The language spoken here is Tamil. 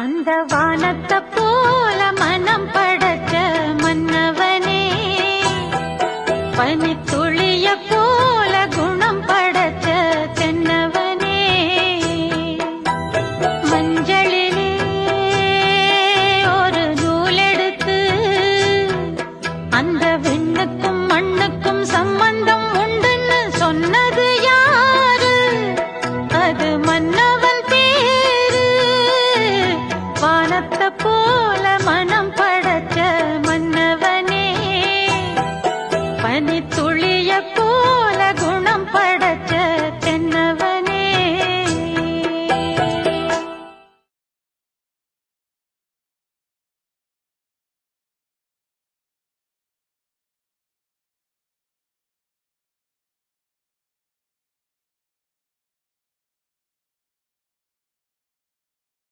அந்த வானத்தை போல மனம் படக்க மன்னவனே. பனி துளிய போல குணம் படக்க தென்னவனே. மஞ்சளிலே ஒரு நூலெடுத்து அந்த விண்ணுக்கும் மண்ணுக்கும் சம்பந்தம் உண்டுன்னு சொன்ன மணி துளிய போ